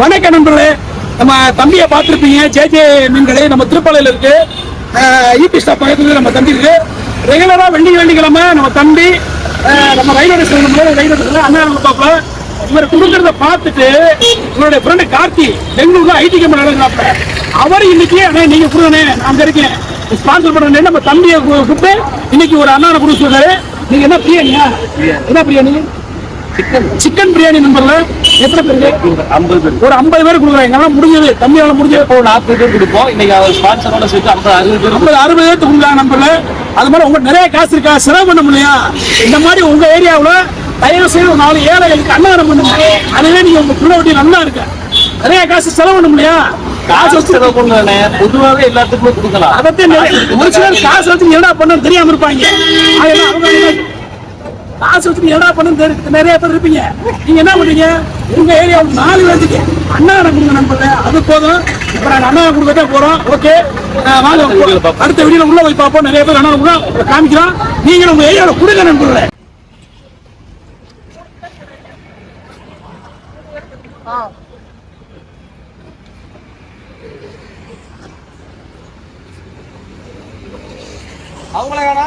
வணக்கம் நண்பர்களே. நம்ம தம்பியை பார்த்துருப்பீங்க ஜே ஜே மீன்கடை நம்ம திருப்பாலையில் இருக்கு. ஈபி ஸ்டாப் பக்கத்தில் நம்ம தம்பி இருக்கு. ரெகுலராக வெள்ளி வெள்ளிக்கிழமை நம்ம தம்பி நம்ம ரயில்வே ஸ்டேஷன் ரயில்வே ஸ்டேஷன்ல அண்ணா பார்ப்போம். இவர் கொடுக்கறத பார்த்துட்டு உங்களுடைய ஃப்ரெண்டு கார்த்தி பெங்களூர்ல ஐடி கம்பெனி நடக்கிறாப்ப அவர் இன்னைக்கு அண்ணா நீங்க கொடுங்கண்ணே நான் அங்க இருக்கேன். ஸ்பான்சர் பண்ணுறேன் நம்ம தம்பியை கூப்பிட்டு இன்னைக்கு ஒரு அண்ணாவை கொடுத்து சொல்றாரு. நீங்க என்ன பிரியாணியா? என்ன பிரியாணி? சிக்கன். பிரியாணி நம்பர்ல எத்தனை பேருக்கு? ஐம்பது பேர் ஒரு ஐம்பது பேர் கொடுக்குறாங்க. முடிஞ்சது. தம்பியால முடிஞ்சது. இப்போ நாற்பது பேர் கொடுப்போம். இன்னைக்கு அவர் ஸ்பான்சரோட சேர்த்து ஐம்பது அறுபது பேர் ஐம்பது அறுபது பேருக்கு கொடுக்குறாங்க நம்பர்ல. அது மாதிரி உங்க நிறைய காசு இருக்கா? செலவு பண்ண முடியா இந்த மாதிரி உங்க ஏரியாவுல தயவு செய்து ஒரு நாலு ஏழைகளுக்கு அன்னதானம் பண்ணுங்க. அதுவே நீங்க உங்க பிள்ளை நல்லா இருக்கு. நிறைய காசு செலவு பண்ண முடியா காசு வச்சு செலவு பண்ணுவானே பொதுவாகவே எல்லாத்துக்குமே கொடுக்கலாம். நிறைய- ஒரு சிலர் காசு வச்சு என்னடா பண்ண தெரியாம இருப்பாங்க. அவங்க என்ன- காசு வச்சுட்டு என்னடா பண்ண நிறைய பேர் இருப்பீங்க. நீங்க என்ன பண்ணீங்க உங்க ஏரியா நாலு பேருக்கு அண்ணாடம் கொடுங்க நண்பர்களே. அது போதும். இப்ப நாங்க அண்ணா கொடுக்கட்டே போறோம். ஓகே. வாங்க. அடுத்த வீடியோல உள்ள போய் பார்ப்போம். நிறைய பேர் அண்ணா கூட காமிக்கிறோம் நீங்களும் உங்க ஏரியாவில் கொடுங்க நண்பர்களே. அவங்கள வேணா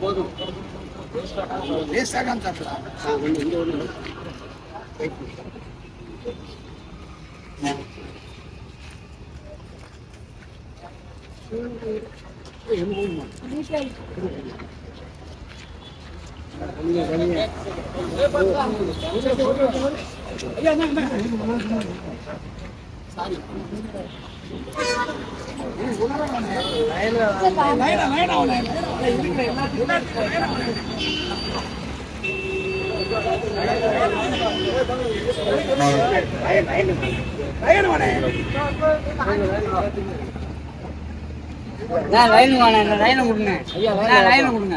పోదు వేస్ట్ ఆగాం సార్ సారీ நான் லைன் வாங்க இந்த லைனை கொடுங்க. நான் லைனை கொடுங்க.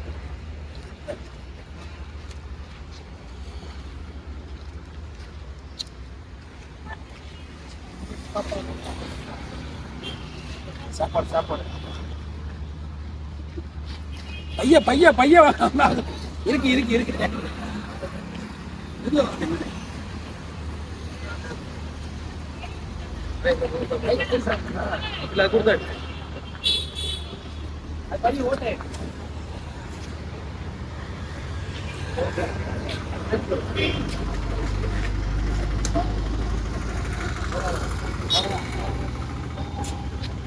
சாப்பாடு சாப்பாடு பைய பைய பைய இருக்கு இருக்கு இருக்கு இல்ல. இல்ல கொடுத்தாரு அது பைய ஓட்டே உடம்பு தான் உடம்பு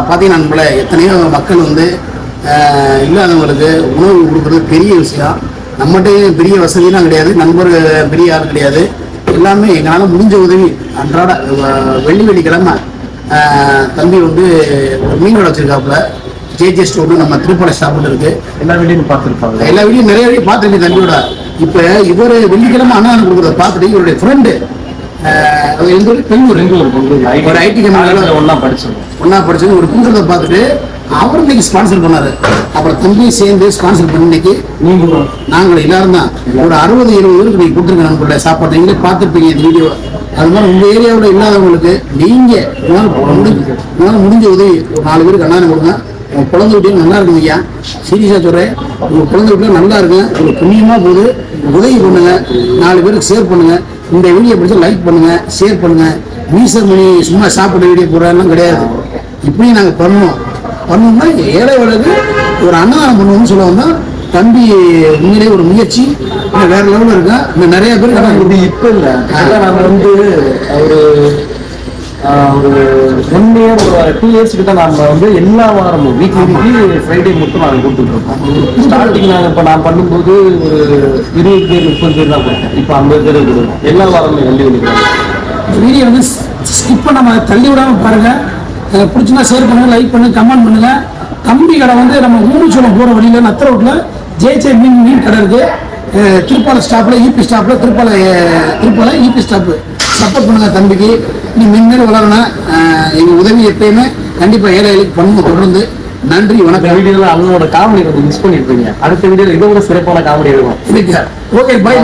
பார்த்தீங்கன்னா நம்மள எத்தனையோ மக்கள் வந்து இல்லாதவங்களுக்கு உணவு கொடுக்குறது பெரிய விஷயம். நம்மகிட்ட பெரிய வசதியெல்லாம் கிடையாது நண்பர்கள் பெரிய யாரும் கிடையாது. எல்லாமே எங்களால் முடிஞ்ச உதவி அன்றாட வெள்ளி வெள்ளிக்கிழமை ஆஹ், தம்பி வந்து மீன் கடை ஜே ஜே ஸ்டோர்னு நம்ம திருப்பலை ஸ்டாப்பில் இருக்கு. எல்லா வீடியும் பார்த்துருப்பாங்க. எல்லா வீடியும் நிறைய வீடியோ பார்த்துருக்கேன் தம்பியோட. இப்போ இவர் வெள்ளிக்கிழமை அன்னதானம் கொடுக்குறத பார்த்துட்டு இவருடைய ஃப்ரெண்டு எந்த ஊரு? பெங்களூர். பெங்களூர் ஒரு கம்பெனில ஒண்ணா படிச்சோம் ஒன்னா படிச்சது ஒரு கூட்டத்தை பார்த்துட்டு அவர் இன்னைக்கு ஸ்பான்சர் பண்ணாரு. அப்புறம் தம்பியும் சேர்ந்து ஸ்பான்சர் பண்ணி இன்னைக்கு நீங்களும். நாங்கள் எல்லாரும் தான். ஒரு அறுபது எழுபது பேருக்கு நீங்க கொடுத்துருங்க நம்மளுடைய சாப்பாடு நீங்களே பார்த்துருப்பீங்க இந்த வீடியோ அது மாதிரி உங்க ஏரியாவில் இல்லாதவங்களுக்கு நீங்க உங்களால முடிஞ்ச உங்களால முடிஞ்ச உதவி ஒரு நாலு பேருக்கு அண்ணாந்து கொடுங்க. உங்க குழந்தை வீட்டையும் நல்லா இருக்கும் ஐயா. சீரியஸா சொல்றேன். உங்க குழந்தை வீட்டையும் நல்லா இருக்கும். உங்களுக்கு புண்ணியமா போகுது. உதவி பண்ணுங்க. நாலு பேருக்கு ஷேர் பண்ணுங்க. இந்த வீடியோ பிடிச்சா லைக் பண்ணுங்க. ஷேர் பண்ணுங்க. மீசர் மணி சும்மா சாப்பிட வீடியோ போடுறதெல்லாம் கிடையாது. இப்படியும் நாங்க பண்ணுவோம் பண்ணோம்னா ஏழை வழக்கு ஒரு அன்னதானம் பண்ணுவோம்னு சொல்ல வந்தா தம்பி உண்மையிலே ஒரு முயற்சி வேற லெவலில் இருக்கா இன்னும் நிறைய பேர் இப்ப இல்ல. அதான் நாங்க வந்து ஒரு ஒரு ஒன் இயர் ஒரு டூ இயர்ஸ் கிட்ட நாங்கள் வந்து எல்லா வாரமும் வீக்லி வீக்லி ஃப்ரைடே மட்டும் நாங்கள் கொடுத்துட்ருக்கோம் ஸ்டார்டிங் நாங்கள் இப்போ நான் பண்ணும்போது ஒரு இருபது பேர் முப்பது பேர் தான் கொடுத்தேன். இப்போ ஐம்பது பேர் கொடுக்கும் எல்லா வாரமும் வண்டி வெள்ளிக்கிழமை வீடியோ வந்து ஸ்கிப் பண்ணாம தள்ளி விடாமல் பாருங்கள் அஹ் ஷேர் பண்ணுங்க லைக் பண்ணுங்க கமெண்ட் பண்ணுங்க. தம்பி கடை வந்து நம்ம ஊருச்சோளம் போகிற வழியில் நத்த ரோட்டில் ஜேஜே மீன் மீன் கடை இருக்குது திருப்பாலை ஸ்டாப்பில் ஈபி ஸ்டாப்பில் Thiruppalai Thiruppalai EB stop support பண்ணுங்க தம்பிக்கு. நீ மென்மேலும் வளரணும். எங்க உதவி எப்பயுமே கண்டிப்பா ஏழைகளுக்கு பண்ணுவோம் தொடர்ந்து நன்றி வணக்கம். வீடியோல அண்ணனோட காமெடி கொஞ்சம் மிஸ் பண்ணிருப்பீங்க அடுத்த வீடியோல இதை விட சிறப்பான காமெடி இருக்கும் ஓகே பாய்